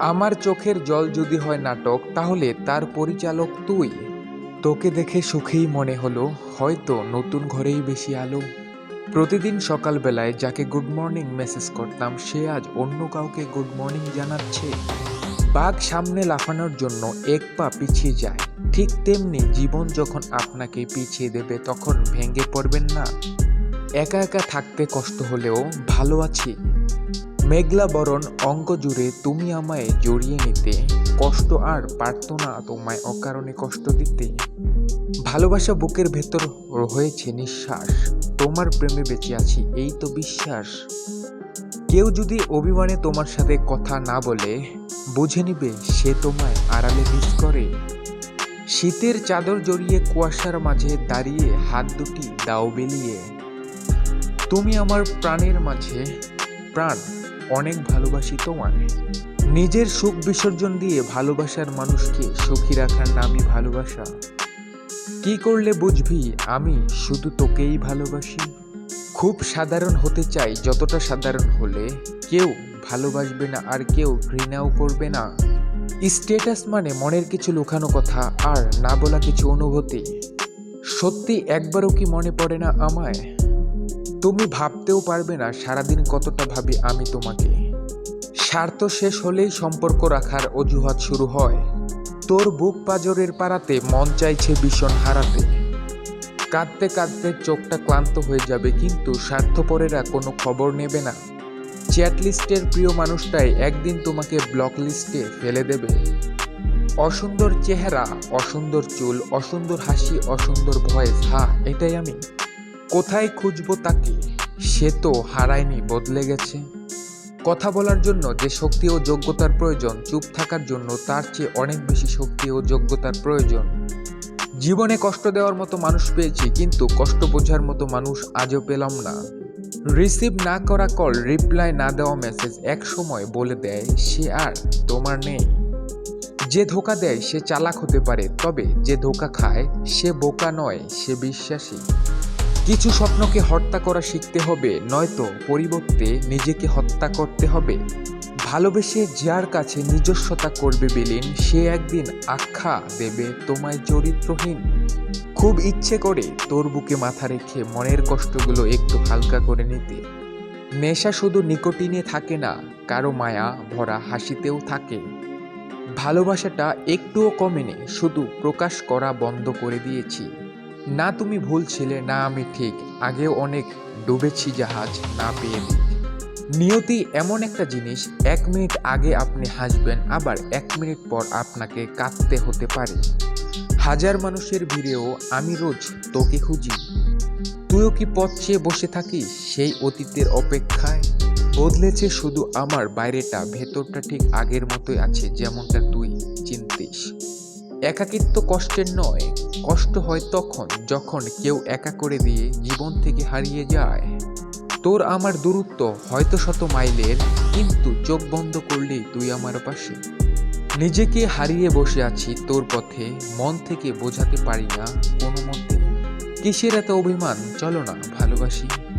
আমার চোখের জল যদি হয় নাটক, তাহলে তার পরিচালক তুই। তোকে দেখে সুখেই মনে হলো, হয়তো নতুন ঘরেই বেশি আলো। প্রতিদিন সকালবেলায় যাকে গুড মর্নিং মেসেজ করতাম, সে আজ অন্য কাউকে গুড মর্নিং জানাচ্ছে। বাঘ সামনে লাফানোর জন্য এক পা পিছিয়ে যায়। ঠিক তেমনি জীবন যখন আপনাকে পিছিয়ে দেবে, তখন ভেঙে পড়বেন না। একা একা থাকতে কষ্ট হলেও ভালো আছি। মেঘলা বরণ অঙ্গ জুড়ে তুমি আমায় জড়িয়ে নিতে। কষ্ট আর পারতো না তোমায় অকারণে কষ্ট দিতে। ভালোবাসা বুকের ভেতর হয়েছে নিঃশ্বাস। তোমার প্রেমে বেঁচে আছি, এই তো বিশ্বাস। কেউ যদি অভিমানে তোমার সাথে কথা না বলে, বুঝে নিবে সে তোমায় আড়ালে মিস করে। শীতের চাদর জড়িয়ে কুয়াশার মাঝে দাঁড়িয়ে হাত দুটি দাও বেলিয়ে। তুমি আমার প্রাণের মাঝে প্রাণ। অনেক ভালোবাসি তোমায় নিজের সুখ বিসর্জন দিয়ে ভালোবাসার মানুষকে সুখী রাখার নামই ভালোবাসা। কি করলে বুঝবি, আমি শুধু তোকেই ভালোবাসি। খুব সাধারণ হতে চাই যতটা সাধারণ হলে। কেউ ভালোবাসবে না আর কেউ ঘৃণাও করবে না। স্টেটাস মানে মনের কিছু লুকানো কথা আর না বলা কিছু অনুভূতি। সত্যি একবারও কি মনে পড়ে না আমায়? তুমি ভাবতেও পারবে না সারাদিন কতটা ভাবি আমি তোমাকে। স্বার্থ শেষ হলেই সম্পর্ক রাখার অজুহাত শুরু হয়। তোর বুক পাজরের পাড়াতে মন চাইছে ভীষণ হারাতে। কাঁদতে কাঁদতে চোখটা ক্লান্ত হয়ে যাবে, কিন্তু স্বার্থপরেরা কোনো খবর নেবে না। চ্যাট লিস্টের প্রিয় মানুষটাই একদিন তোমাকে ব্লক লিস্টে ফেলে দেবে। অসুন্দর চেহারা, অসুন্দর চুল, অসুন্দর হাসি, অসুন্দর ভয়েস হা এটাই আমি। কোথায় খুঁজবো তাকে? সে তো হারায়নি, বদলে গেছে। কথা বলার জন্য যে শক্তি ও যোগ্যতার প্রয়োজন, চুপ থাকার জন্য তার চেয়ে অনেক বেশি শক্তি ও যোগ্যতার প্রয়োজন। জীবনে কষ্ট দেওয়ার মতো মানুষ পেয়েছি, কিন্তু কষ্ট বোঝার মতো মানুষ আজও পেলাম না। রিসিভ না করা কল, রিপ্লাই না দেওয়া মেসেজ এক সময় বলে দেয়, সে আর তোমার নেই। যে ধোকা দেয়, সে চালাক হতে পারে, তবে যে ধোকা খায়, সে বোকা নয়, সে বিশ্বাসী। কিছু স্বপ্নকে হত্যা করা শিখতে হবে, নয়তো পরিবর্তে নিজেকে হত্যা করতে হবে। ভালোবেসে যার কাছে নিজস্বতা করবে বিলীন, সে একদিন আখ্যা দেবে তোমায় চরিত্রহীন। খুব ইচ্ছে করে তোর বুকে মাথা রেখে মনের কষ্টগুলো একটু হালকা করে নিতে। নেশা শুধু নিকটিনে থাকে না, কারও মায়া ভরা হাসিতেও থাকে। ভালোবাসাটা একটুও কমেনি, শুধু প্রকাশ করা বন্ধ করে দিয়েছি। না তুমি ভুল ছিলে, না আমি ঠিক। আগেও অনেক ডুবেছি জাহাজ, না পেয়ে নিয়তি এমন একটা জিনিস, এক মিনিট আগে আপনি হাসবেন, আবার এক মিনিট পর আপনাকে কাঁদতে হতে পারে। হাজার মানুষের ভিড়েও আমি রোজ তোকে খুঁজি। তুইও কি পথ চেয়ে বসে থাকিস সেই অতীতের অপেক্ষায়? বদলেছে শুধু আমার বাইরেটা, ভেতরটা ঠিক আগের মতোই আছে, যেমনটা তুই চিনতিস। একাকিত্ব কষ্টের নয়, কষ্ট হয় তখন যখন কেউ একা করে দিয়ে জীবন থেকে হারিয়ে যায়। তোর আমার দূরত্ব হয়তো শত মাইলের, কিন্তু চোখ বন্ধ করলেই তুই আমার পাশে। নিজেকে হারিয়ে বসে আছি তোর পথে, মন থেকে বোঝাতে পারি না কোনো মতে। কিসের এত অভিমান? চলো না, ভালোবাসি।